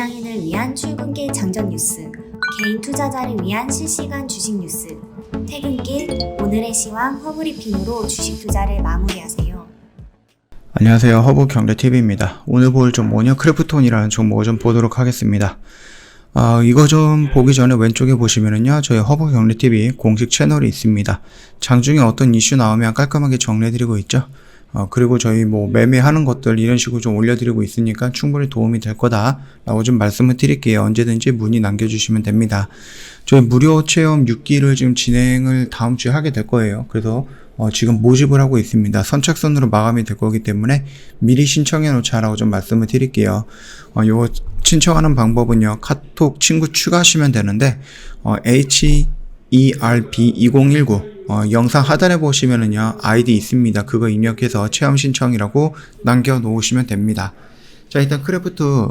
직장인을 위한 출근길 장전 뉴스, 개인 투자자를 위한 실시간 주식 뉴스, 퇴근길 오늘의 시황 허브리핑으로 주식 투자를 마무리하세요. 안녕하세요. 허브 경제TV입니다. 오늘 볼 종목은요, 크래프톤이라는 종목을 좀 보도록 하겠습니다. 아, 이거 좀 보기 전에 왼쪽에 보시면은요, 저희 허브 경제TV 공식 채널이 있습니다. 장중에 어떤 이슈 나오면 깔끔하게 정리해드리고 있죠. 어, 그리고 저희 뭐 매매하는 것들 이런 식으로 좀 올려드리고 있으니까 충분히 도움이 될 거다라고 좀 말씀을 드릴게요. 언제든지 문의 남겨주시면 됩니다. 저희 무료 체험 6기를 지금 진행을 다음 주에 하게 될 거예요. 그래서 어, 지금 모집을 하고 있습니다. 선착순으로 마감이 될 거기 때문에 미리 신청해 놓자라고 좀 말씀을 드릴게요. 어, 요거 신청하는 방법은요. 카톡 친구 추가하시면 되는데 어, HERB2019 어, 영상 하단에 보시면은요 아이디 있습니다. 그거 입력해서 체험 신청이라고 남겨 놓으시면 됩니다. 자 일단 크래프트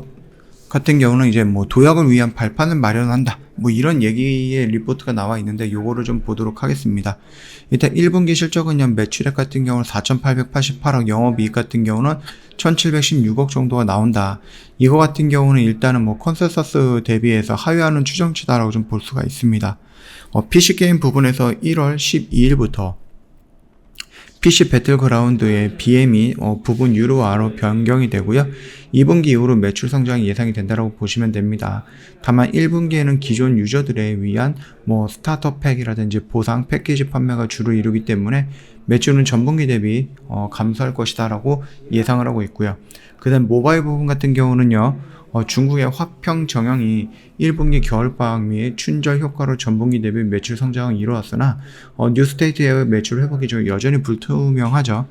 같은 경우는 이제 뭐 도약을 위한 발판을 마련한다. 뭐 이런 얘기의 리포트가 나와 있는데 요거를 좀 보도록 하겠습니다. 일단 1분기 실적은요 매출액 같은 경우는 4,888억, 영업이익 같은 경우는 1,716억 정도가 나온다. 이거 같은 경우는 일단은 뭐 컨센서스 대비해서 하회하는 추정치다라고 좀 볼 수가 있습니다. 어, PC 게임 부분에서 1월 12일부터 PC 배틀그라운드의 BM이 어, 부분 유로화로 변경이 되고요. 2분기 이후로 매출 성장이 예상이 된다고 보시면 됩니다. 다만 1분기에는 기존 유저들에 위한 뭐 스타터 팩이라든지 보상 패키지 판매가 주를 이루기 때문에 매출은 전분기 대비 어, 감소할 것이다라고 예상을 하고 있고요. 그다음 모바일 부분 같은 경우는요. 어, 중국의 화평 정형이 1분기 겨울방학 및 춘절 효과로 전분기 대비 매출 성장을 이루었으나 어, 뉴스테이트의 매출 회복이 좀 여전히 불투명하죠.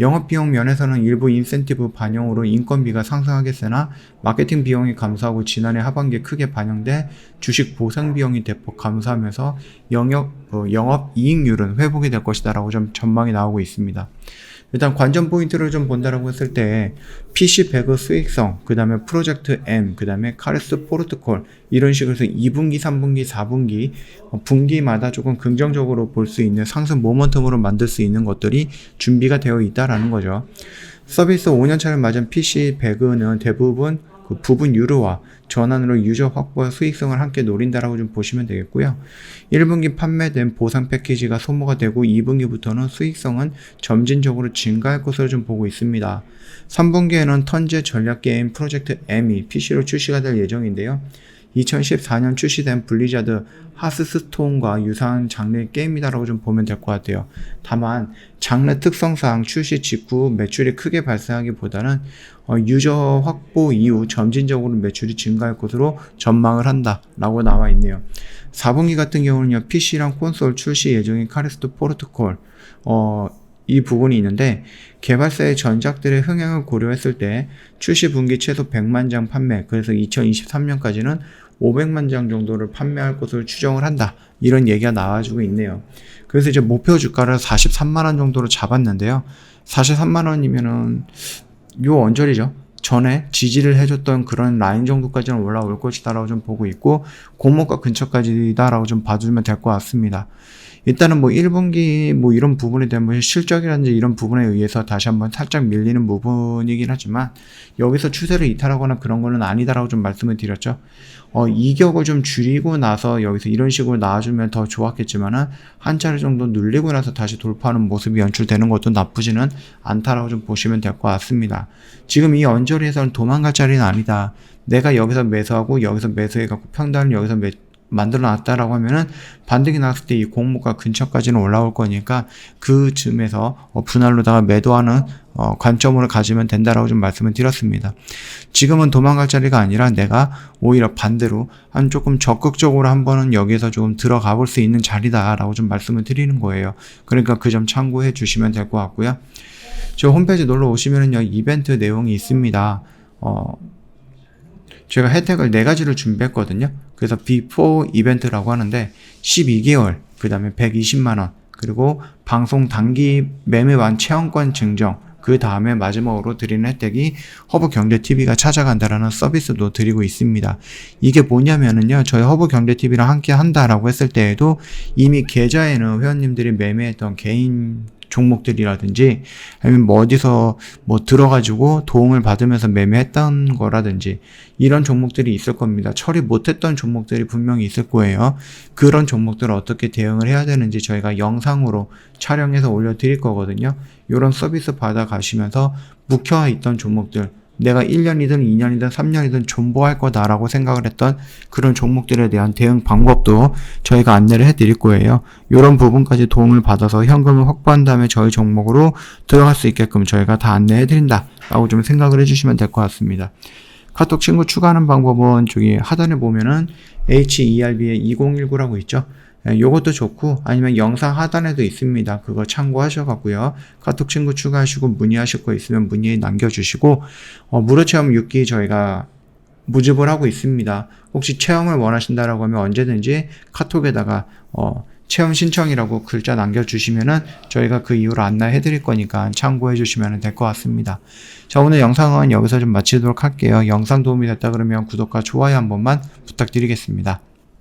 영업 비용 면에서는 일부 인센티브 반영으로 인건비가 상승하겠으나 마케팅 비용이 감소하고 지난해 하반기에 크게 반영돼 주식 보상 비용이 대폭 감소하면서 영역, 어, 영업 이익률은 회복이 될 것이다라고 좀 전망이 나오고 있습니다. 일단 관전 포인트를 좀 본다라고 했을 때 PC 배그 수익성, 그 다음에 프로젝트 M, 그 다음에 카레스 포르트콜 이런 식으로 해서 2분기, 3분기, 4분기 어, 분기마다 조금 긍정적으로 볼 수 있는 상승 모멘텀으로 만들 수 있는 것들이 준비가 되어 있다라는 거죠. 서비스 5년차를 맞은 PC 배그는 대부분 그 부분 유료화 전환으로 유저 확보와 수익성을 함께 노린다라고 좀 보시면 되겠고요. 1분기 판매된 보상 패키지가 소모가 되고 2분기부터는 수익성은 점진적으로 증가할 것으로 좀 보고 있습니다. 3분기에는 턴제 전략 게임 프로젝트 M이 PC로 출시가 될 예정인데요. 2014년 출시된 블리자드 하스스톤과 유사한 장르의 게임이다라고 좀 보면 될 것 같아요. 다만 장르 특성상 출시 직후 매출이 크게 발생하기보다는 어, 유저 확보 이후 점진적으로 매출이 증가할 것으로 전망을 한다라고 나와 있네요. 4분기 같은 경우는요 PC랑 콘솔 출시 예정인 카리스트 포르트콜 어, 이 부분이 있는데 개발사의 전작들의 흥행을 고려했을 때 출시 분기 최소 100만 장 판매 그래서 2023년까지는 500만 장 정도를 판매할 것으로 추정을 한다. 이런 얘기가 나와주고 있네요. 그래서 이제 목표 주가를 43만 원 정도로 잡았는데요. 43만 원이면은 요 언저리죠 전에 지지를 해줬던 그런 라인 정도까지는 올라올 것이다라고 좀 보고 있고 고목과 근처까지다라고 좀 봐주면 될 것 같습니다. 일단은 뭐 1분기 뭐 이런 부분에 대한 뭐 실적이라든지 이런 부분에 의해서 다시 한번 살짝 밀리는 부분이긴 하지만 여기서 추세를 이탈하거나 그런 거는 아니다라고 좀 말씀을 드렸죠. 어, 이격을 좀 줄이고 나서 여기서 이런 식으로 나와주면 더 좋았겠지만은 한 차례 정도 눌리고 나서 다시 돌파하는 모습이 연출되는 것도 나쁘지는 않다라고 좀 보시면 될 것 같습니다. 지금 이 언 저리에서는 도망갈 자리는 아니다. 내가 여기서 매수하고 여기서 매수해갖고 평단을 여기서 매, 만들어 놨다라고 하면은 반등이 나왔을 때 이 공모가 근처까지는 올라올 거니까 그 즈음에서 어, 분할로다가 매도하는 어, 관점으로 가지면 된다라고 좀 말씀을 드렸습니다. 지금은 도망갈 자리가 아니라 내가 오히려 반대로 한 조금 적극적으로 한번은 여기에서 조금 들어가 볼 수 있는 자리다라고 좀 말씀을 드리는 거예요. 그러니까 그 점 참고해 주시면 될 것 같고요. 저 홈페이지 놀러 오시면은요 이벤트 내용이 있습니다. 어, 제가 혜택을 네 가지를 준비했거든요. 그래서 B4 이벤트라고 하는데 12개월, 그 다음에 120만 원, 그리고 방송 단기 매매완 체험권 증정, 그 다음에 마지막으로 드리는 혜택이 허브 경제 TV가 찾아간다라는 서비스도 드리고 있습니다. 이게 뭐냐면은요, 저희 허브 경제 TV랑 함께 한다라고 했을 때에도 이미 계좌에는 회원님들이 매매했던 개인 종목들이라든지 아니면 뭐 어디서 뭐 들어가지고 도움을 받으면서 매매했던 거라든지 이런 종목들이 있을 겁니다. 처리 못했던 종목들이 분명히 있을 거예요. 그런 종목들을 어떻게 대응을 해야 되는지 저희가 영상으로 촬영해서 올려드릴 거거든요. 이런 서비스 받아 가시면서 묵혀 있던 종목들 내가 1년이든 2년이든 3년이든 존버할 거다라고 생각을 했던 그런 종목들에 대한 대응 방법도 저희가 안내를 해드릴 거예요. 이런 부분까지 도움을 받아서 현금을 확보한 다음에 저희 종목으로 들어갈 수 있게끔 저희가 다 안내해드린다 라고 좀 생각을 해주시면 될 것 같습니다. 카톡 친구 추가하는 방법은 저기 하단에 보면은 HERB의 2019라고 있죠. 예, 요것도 좋고 아니면 영상 하단에도 있습니다. 그거 참고하셔갖고요. 카톡 친구 추가하시고 문의하실 거 있으면 문의 남겨주시고 어, 무료 체험 6기 저희가 모집을 하고 있습니다. 혹시 체험을 원하신다라고 하면 언제든지 카톡에다가 어, 체험 신청이라고 글자 남겨주시면은 저희가 그 이후로 안내해 드릴 거니까 참고해 주시면 될 것 같습니다. 자, 오늘 영상은 여기서 좀 마치도록 할게요. 영상 도움이 됐다 그러면 구독과 좋아요 한 번만 부탁드리겠습니다.